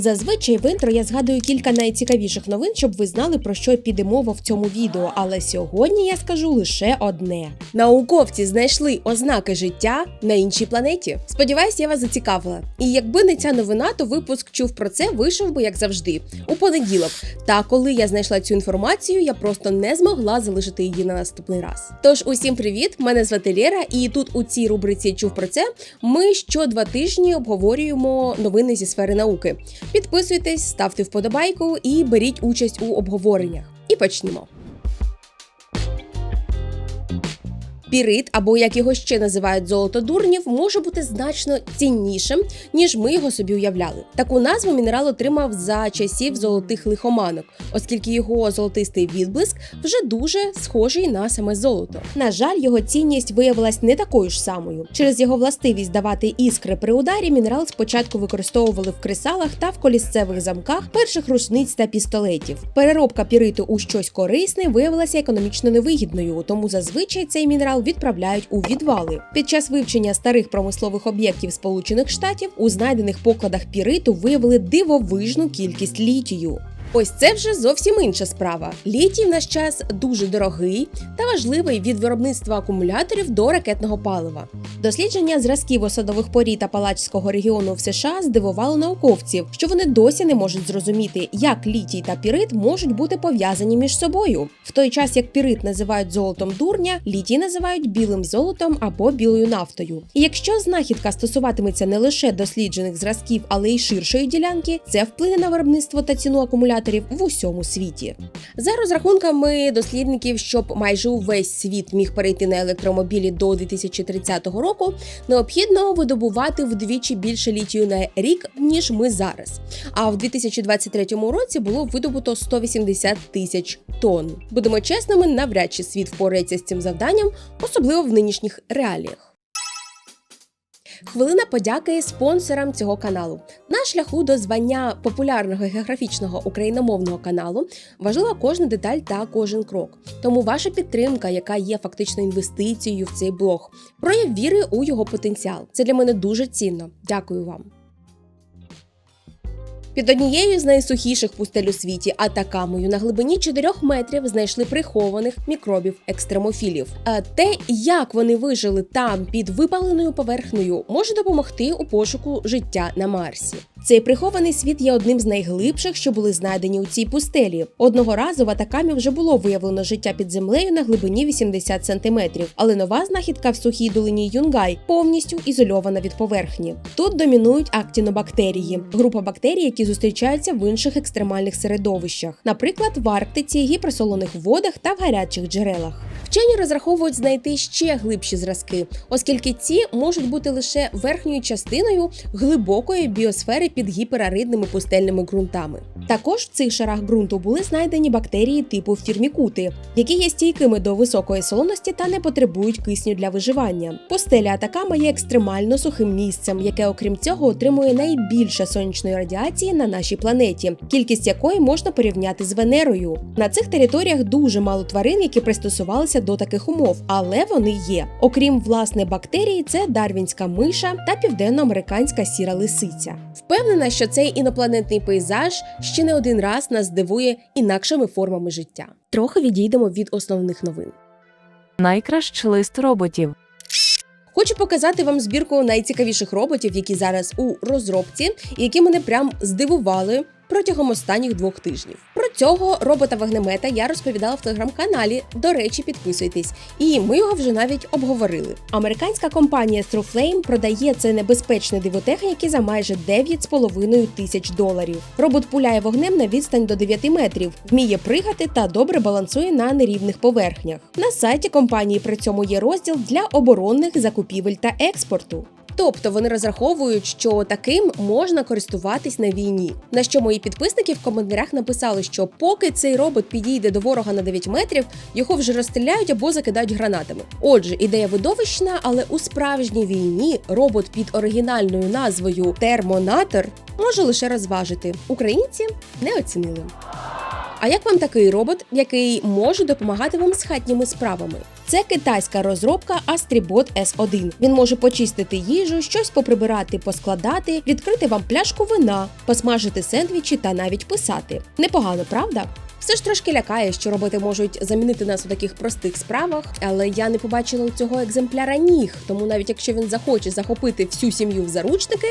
Зазвичай в інтро я згадую кілька найцікавіших новин, щоб ви знали про що піде мова в цьому відео. Але сьогодні я скажу лише одне: науковці знайшли ознаки життя на іншій планеті. Сподіваюсь, я вас зацікавила. І якби не ця новина, то випуск чув про це вийшов би як завжди у понеділок. Та коли я знайшла цю інформацію, я просто не змогла залишити її на наступний раз. Тож усім привіт! Мене звати Лєра, і тут у цій рубриці чув про це. Ми що два тижні обговорюємо новини зі сфери науки. Підписуйтесь, ставте вподобайку і беріть участь у обговореннях. І почнімо. Пірит, або як його ще називають золото дурнів, може бути значно ціннішим, ніж ми його собі уявляли. Таку назву мінерал отримав за часів золотих лихоманок, оскільки його золотистий відблиск вже дуже схожий на саме золото. На жаль, його цінність виявилась не такою ж самою. Через його властивість давати іскри при ударі мінерал спочатку використовували в кресалах та в колісцевих замках перших рушниць та пістолетів. Переробка піриту у щось корисне виявилася економічно невигідною, тому зазвичай цей мінерал відправляють у відвали. Під час вивчення старих промислових об'єктів Сполучених Штатів у знайдених покладах піриту виявили дивовижну кількість літію. Ось це вже зовсім інша справа. Літій в наш час дуже дорогий та важливий від виробництва акумуляторів до ракетного палива. Дослідження зразків осадових порід та палачського регіону в США здивувало науковців, що вони досі не можуть зрозуміти, як літій та пірит можуть бути пов'язані між собою. В той час як пірит називають золотом дурня, літій називають білим золотом або білою нафтою. І якщо знахідка стосуватиметься не лише досліджених зразків, але й ширшої ділянки, це вплине на виробництво та ціну акумуляторів в усьому світі. За розрахунками дослідників, щоб майже увесь світ міг перейти на електромобілі до 2030 року, необхідно видобувати вдвічі більше літію на рік ніж ми зараз. А в 2023 році було видобуто 180 тисяч тонн. Будемо чесними, навряд чи світ впорається з цим завданням, особливо в нинішніх реаліях. Хвилина подяки спонсорам цього каналу. На шляху до звання популярного географічного україномовного каналу важлива кожна деталь та кожен крок. Тому ваша підтримка, яка є фактично інвестицією в цей блог, прояв віри у його потенціал. Це для мене дуже цінно. Дякую вам. Під однією з найсухіших пустель у світі Атакамою на глибині 4 метрів знайшли прихованих мікробів екстремофілів. А те, як вони вижили там під випаленою поверхнею, може допомогти у пошуку життя на Марсі. Цей прихований світ є одним з найглибших, що були знайдені у цій пустелі. Одного разу в Атакамі вже було виявлено життя під землею на глибині 80 сантиметрів, але нова знахідка в сухій долині Юнгай повністю ізольована від поверхні. Тут домінують актінобактерії, група бактерій, які зустрічаються в інших екстремальних середовищах, наприклад, в Арктиці, гіперсолоних водах та в гарячих джерелах. Вчені розраховують знайти ще глибші зразки, оскільки ці можуть бути лише верхньою частиною глибокої біосфери під гіпераридними пустельними ґрунтами. Також в цих шарах ґрунту були знайдені бактерії типу фірмікути, які є стійкими до високої солоності та не потребують кисню для виживання. Пустеля Атакама є екстремально сухим місцем, яке, окрім цього, отримує найбільше сонячної радіації на нашій планеті, кількість якої можна порівняти з Венерою. На цих територіях дуже мало тварин, які пристосувалися до таких умов, але вони є. Окрім власне бактерій, це дарвінська миша та південноамериканська сіра лисиця. Впевнена, що цей інопланетний пейзаж ще не один раз нас здивує інакшими формами життя. Трохи відійдемо від основних новин. Найкращий лист роботів. Хочу показати вам збірку найцікавіших роботів, які зараз у розробці, і які мене прям здивували протягом останніх двох тижнів. Про цього робота-вогнемета я розповідала в телеграм-каналі. До речі, підписуйтесь. І ми його вже навіть обговорили. Американська компанія Struflame продає це небезпечне дивотехніки за майже 9,5 тисяч доларів. Робот пуляє вогнем на відстань до 9 метрів, вміє пригати та добре балансує на нерівних поверхнях. На сайті компанії при цьому є розділ для оборонних закупівель та експорту. Тобто вони розраховують, що таким можна користуватись на війні. На що мої підписники в коментарях написали, що поки цей робот підійде до ворога на 9 метрів, його вже розстріляють або закидають гранатами. Отже, ідея видовищна, але у справжній війні робот під оригінальною назвою Термонатор може лише розважити. Українці не оцінили. А як вам такий робот, який може допомагати вам з хатніми справами? Це китайська розробка Astribot S1. Він може почистити їжу, щось поприбирати, поскладати, відкрити вам пляшку вина, посмажити сендвічі та навіть писати. Непогано, правда? Все ж трошки лякає, що роботи можуть замінити нас у таких простих справах, але я не побачила у цього екземпляра ніг, тому навіть якщо він захоче захопити всю сім'ю в заручники,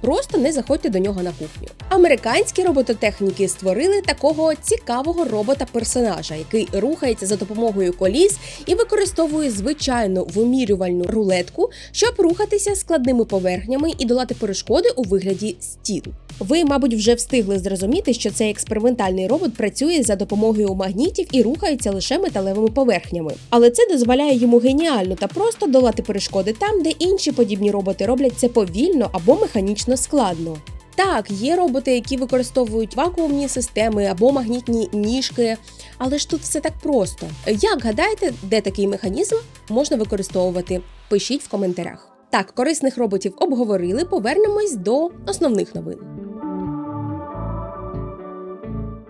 просто не заходьте до нього на кухню. Американські робототехніки створили такого цікавого робота-персонажа, який рухається за допомогою коліс і використовує звичайну вимірювальну рулетку, щоб рухатися складними поверхнями і долати перешкоди у вигляді стін. Ви, мабуть, вже встигли зрозуміти, що цей експериментальний робот працює за допомогою магнітів і рухається лише металевими поверхнями. Але це дозволяє йому геніально та просто долати перешкоди там, де інші подібні роботи роблять це повільно або механічно складно. Так, є роботи, які використовують вакуумні системи або магнітні ніжки, але ж тут все так просто. Як гадаєте, де такий механізм можна використовувати? Пишіть в коментарях. Так, корисних роботів обговорили. Повернемось до основних новин.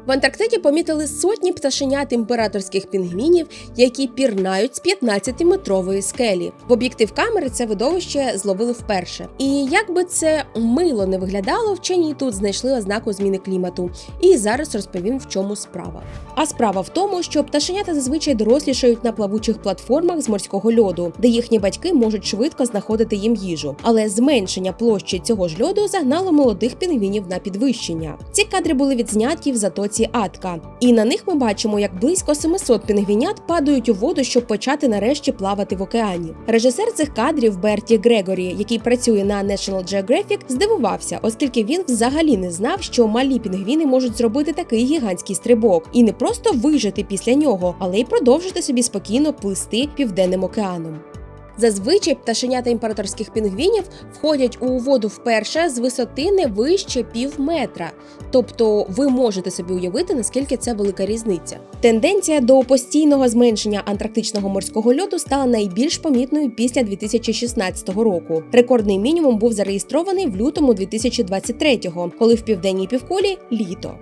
В Антарктиді помітили сотні пташенят імператорських пінгвінів, які пірнають з 15-метрової скелі. В об'єктив камери це видовище зловили вперше. І як би це мило не виглядало, вчені тут знайшли ознаку зміни клімату. І зараз розповім, в чому справа. А справа в тому, що пташенята зазвичай дорослішають на плавучих платформах з морського льоду, де їхні батьки можуть швидко знаходити їм їжу. Але зменшення площі цього ж льоду загнало молодих пінгвінів на підвищення. Ці кадри були відзняті в затоці Атка, і на них ми бачимо, як близько 700 пінгвінят падають у воду, щоб почати нарешті плавати в океані. Режисер цих кадрів Берті Грегорі, який працює на National Geographic, здивувався, оскільки він взагалі не знав, що малі пінгвіни можуть зробити такий гігантський стрибок і не просто вижити після нього, але й продовжити собі спокійно плисти південним океаном. Зазвичай пташенята імператорських пінгвінів входять у воду вперше з висоти не вище пів метра. Тобто ви можете собі уявити, наскільки це велика різниця. Тенденція до постійного зменшення антарктичного морського льоду стала найбільш помітною після 2016 року. Рекордний мінімум був зареєстрований в лютому 2023-го, коли в південній півкулі літо.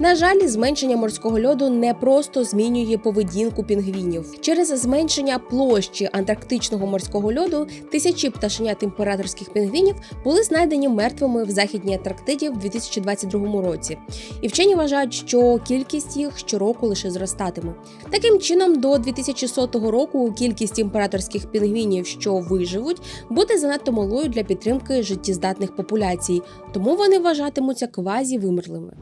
На жаль, зменшення морського льоду не просто змінює поведінку пінгвінів. Через зменшення площі антарктичного морського льоду тисячі пташенят імператорських пінгвінів були знайдені мертвими в західній Антарктиді в 2022 році. І вчені вважають, що кількість їх щороку лише зростатиме. Таким чином, до 2100 року кількість імператорських пінгвінів, що виживуть, буде занадто малою для підтримки життєздатних популяцій, тому вони вважатимуться квазі вимерлими.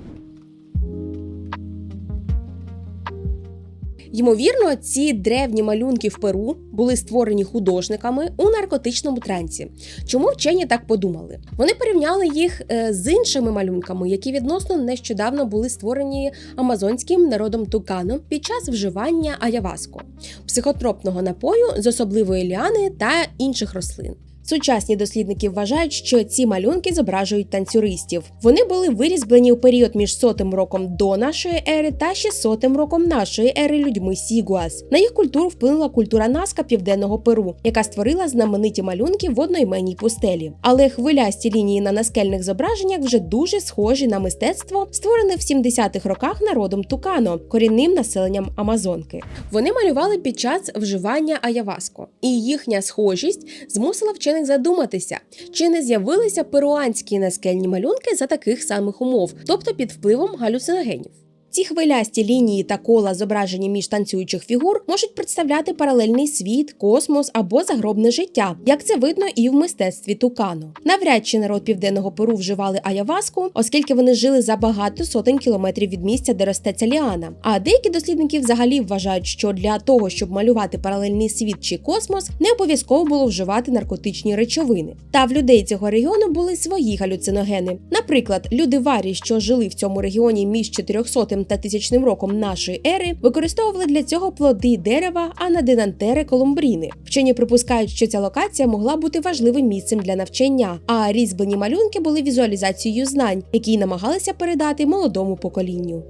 Ймовірно, ці древні малюнки в Перу були створені художниками у наркотичному трансі. Чому вчені так подумали? Вони порівняли їх е, з іншими малюнками, які відносно нещодавно були створені амазонським народом Тукано під час вживання аяваско, психотропного напою з особливої ліани та інших рослин. Сучасні дослідники вважають, що ці малюнки зображують танцюристів. Вони були вирізблені у період між сотим роком до нашої ери та 600 роком нашої ери людьми Сігуас. На їх культуру вплинула культура Наска південного Перу, яка створила знамениті малюнки в одноіменній пустелі. Але хвилясті лінії на наскельних зображеннях вже дуже схожі на мистецтво, створене в 70-х роках народом Тукано, корінним населенням Амазонки. Вони малювали під час вживання аяваско, і їхня схожість змусила вчених задуматися, чи не з'явилися перуанські наскельні малюнки за таких самих умов, тобто під впливом галюциногенів. Ці хвилясті лінії та кола, зображені між танцюючих фігур, можуть представляти паралельний світ, космос або загробне життя, як це видно і в мистецтві Тукано. Навряд чи народ південного Перу вживали аяваску, оскільки вони жили за багато сотень кілометрів від місця, де росте ця ліана. А деякі дослідники взагалі вважають, що для того, щоб малювати паралельний світ чи космос, не обов'язково було вживати наркотичні речовини. Та в людей цього регіону були свої галюциногени. Наприклад, люди варі, що жили в цьому регіоні між 400 та 1000 роком нашої ери, використовували для цього плоди дерева анадинантере колумбріни. Вчені припускають, що ця локація могла бути важливим місцем для навчання, а різьблені малюнки були візуалізацією знань, які намагалися передати молодому поколінню.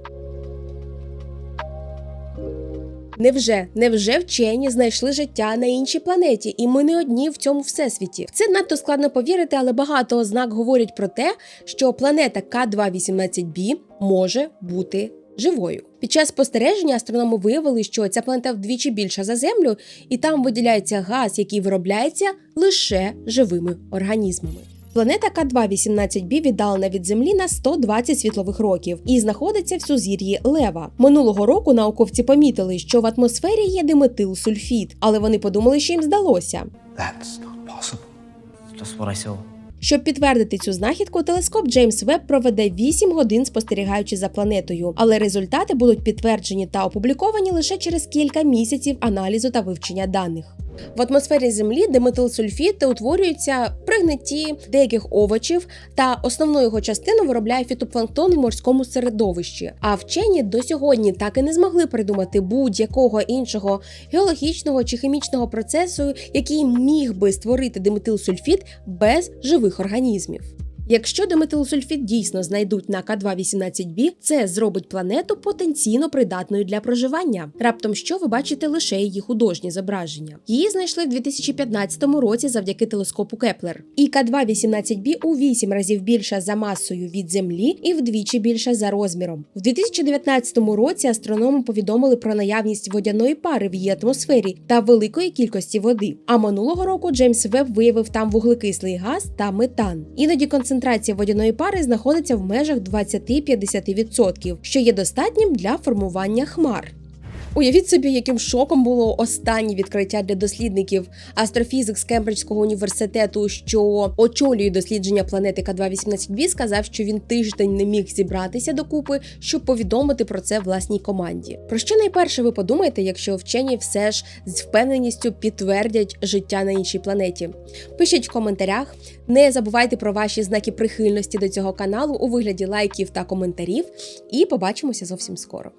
Невже, невже вчені знайшли життя на іншій планеті, і ми не одні в цьому всесвіті? Це надто складно повірити, але багато ознак говорять про те, що планета К218b може бути живою. Під час спостереження астрономи виявили, що ця планета вдвічі більша за Землю, і там виділяється газ, який виробляється лише живими організмами. Планета К2-18b віддалена від Землі на 120 світлових років і знаходиться в сузір'ї Лева. Минулого року науковці помітили, що в атмосфері є диметилсульфід, але вони подумали, що їм здалося. That's not possible. Just what I saw. Щоб підтвердити цю знахідку, телескоп Джеймс Веб проведе 8 годин спостерігаючи за планетою, але результати будуть підтверджені та опубліковані лише через кілька місяців аналізу та вивчення даних. В атмосфері Землі диметилсульфід утворюється при гнитті деяких овочів, та основну його частину виробляє фітопланктон в морському середовищі. А вчені до сьогодні так і не змогли придумати будь-якого іншого геологічного чи хімічного процесу, який міг би створити диметилсульфіт без живих організмів. Якщо диметилсульфід дійсно знайдуть на К2-18b, це зробить планету потенційно придатною для проживання. Раптом що ви бачите лише її художні зображення. Її знайшли в 2015 році завдяки телескопу Кеплер. І К2-18b у 8 разів більша за масою від Землі і вдвічі більша за розміром. В 2019 році астрономи повідомили про наявність водяної пари в її атмосфері та великої кількості води. А минулого року Джеймс Веб виявив там вуглекислий газ та метан. Іноді концентрація водяної пари знаходиться в межах 20-50%, що є достатнім для формування хмар. Уявіть собі, яким шоком було останнє відкриття для дослідників. Астрофізик з Кембриджського університету, що очолює дослідження планети К2-18b, сказав, що він тиждень не міг зібратися докупи, щоб повідомити про це власній команді. Про що найперше ви подумаєте, якщо вчені все ж з впевненістю підтвердять життя на іншій планеті? Пишіть в коментарях. Не забувайте про ваші знаки прихильності до цього каналу у вигляді лайків та коментарів. І побачимося зовсім скоро.